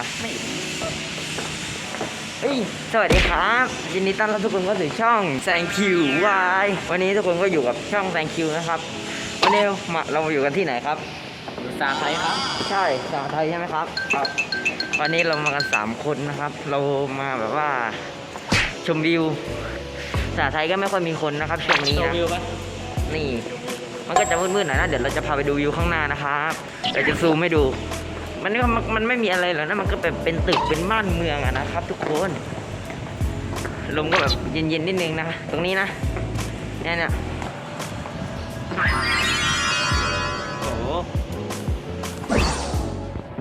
อไม่เฮ้ยสวัสดีครับยินดีต้อนรับทุกคนเข้าสู่ช่องแซงคิววายวันนี้ทุกคนก็อยู่กับช่องแซงคิวนะครับ วันนี้มาเราอยู่กันที่ไหนครับอยู่สาไทยครับ ใช่สาวไทยใช่ไหมครับครับ วันนี้เรามากันสามคนนะครับ เรามาแบบว่าชมวิวสาวไทยก็ไม่ค่อยมีคนนะครับช่วงนี้โชว์นะวิวปะนี่ มันก็จะมืดๆหน่อยนะเดี๋ยวเราจะพาไปดูวิวข้างหน้านะครับเดี๋ยวจะซูมให้ดู มันก็มันมันไม่มีอะไรหรอกนะมันก็เป็นเป็นตึกเป็นบ้านเมืองอะนะครับ ทุกคนลมก็แบบเย็นๆนิดนึงนะตรงนี้นะเนี่ยเนี่ยโอ้โห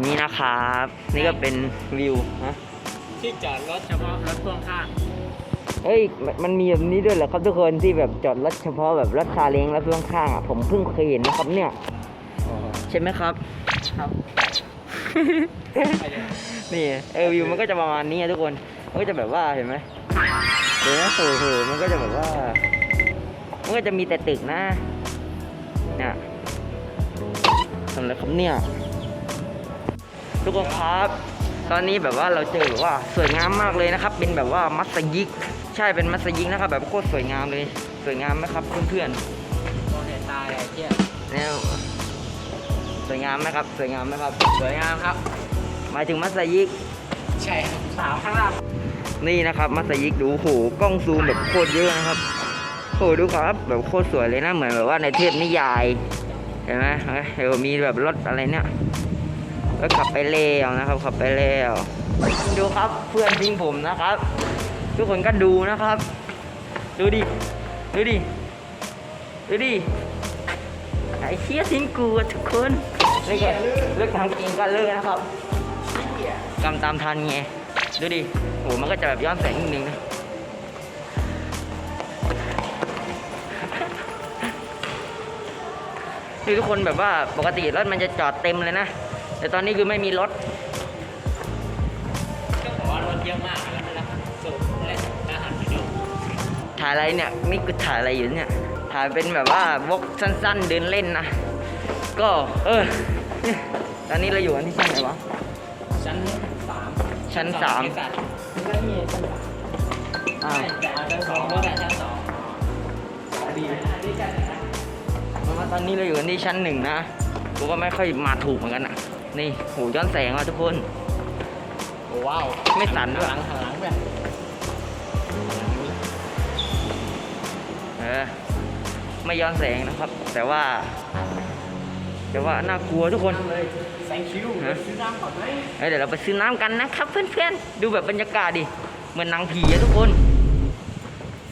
นี่นะครับ นี่ก็เป็นวิวนะที่จอดรถเฉพาะรถพ่วงข้างเฮ้ยมันมันมีแบบนี้ด้วยเหรอครับทุกคนที่แบบจอดรถเฉพาะแบบรถซาเล้งแล้วพ่วงข้างอะผมเพิ่งเคยเห็นนะครับเนี่ย ใช่ไหมครับ ครับ นี่เออวิวมันก็จะประมาณนี้อะทุกคน มันก็จะแบบว่าเห็นไหมเดี๋ยวนะโอ้โหมันก็จะแบบว่า มันก็จะมีแต่ตึกนะเนี่ยทำอะไรครับเนี่ยทุกคนครับ ตอนนี้แบบว่าเราเจอแบบว่าสวยงามมากเลยนะครับ เป็นแบบว่ามัสยิดใช่เป็นมัสยิดนะครับ แบบโคตรสวยงามเลย สวยงามไหมครับเพื่อนมองเห็นตายไอ้เจี๊ยๆเนี่ย สวยงามไหมครับ สวยงามไหมครับ สวยงามครับ หมายถึงมัสยิดใช่ครับสาวข้างล่างนี่นะครับมัสยิดดูโหกล้องซูมแบบโคตรเยอะนะครับโหดูครับแบบโคตรสวยเลยนะเหมือนแบบว่าในเทพนิยายเห็นไหมเดี๋ยวมีแบบรถอะไรเนี่ยรถขับไปแล้วนะครับ ขับไปแล้วดูครับเพื่อนทิ้งผมนะครับ ทุกคนก็ดูนะครับ ดูดิดูดิดูดิไอ้เชี่ยทิ้งกูอะทุกคน เลิกกันเลิกทำเองกันเลยนะครับกำตามทันไงดูดิโหมันก็จะแบบย้อนแสงนิดนึงนะคือทุกคนแบบว่าปกติรถมันจะจอดเต็มเลยนะ แต่ตอนนี้คือไม่มีรถก็บอกว่ารถเยอะมากแล้วนะสูงและอาหารไปดูถ่ายอะไรเนี่ยนี่กูถ่ายอะไรอยู่เนี่ยถ่ายเป็นแบบว่าวกสั้น ๆ เดินเล่นนะ ก็เออเนี่ยตอนนี้เราอยู่กันที่ชั้นไหนวะ ชั้นสามชั้นสามไอ้สัตว์ก็มีชั้นสามอ่าใช่แต่เอาชั้นสองรถแต่ชั้นสองดีดีจังตอนนี้เราอยู่กันที่ชั้นหนึ่งนะกูก็ไม่ค่อยมาถูกเหมือนกันอะ นี่โหย้อนแสงอะทุกคน โอ้ว้าวไม่สั่นด้วยหลังหลังแบบเออไม่ย้อนแสงนะครับ แต่ว่า แต่ว่าน่ากลัวทุกคนเลยแซงคิวฮะซื้อน้ำก่อนไหมเอ้ยเดี๋ยวเราไปซื้อน้ำกันนะครับ เพื่อนๆ ดูแบบบรรยากาศดิ เหมือนหนางผีอะทุกคน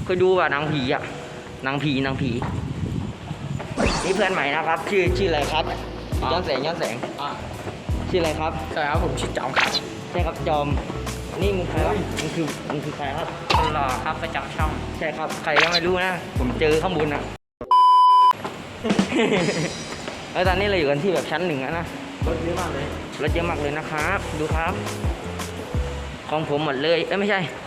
เคยดูป่ะหนางผีอะหนางผีหนางผี นี่เพื่อนใหม่นะครับ ชื่อชื่ออะไรครับ ย้อนแสงย้อนแสงอะชื่ออะไรครับ ใช่ครับผมชื่อจอมครับ ใช่ครับจอม นี่มึงใครวะมึงคือมึงคือใครครับคนหล่อครับประจำช่อง ใช่ครับ ใครก็ไม่รู้นะ ผมเจอข้างบนนะ แล้วตอนนี้เราอยู่กันที่แบบชั้นหนึ่งแล้วนะรถเยอะมากเลยรถเยอะมากเลยนะครับ ดูครับ ของผมหมดเลย เอ้ยไม่ใช่ข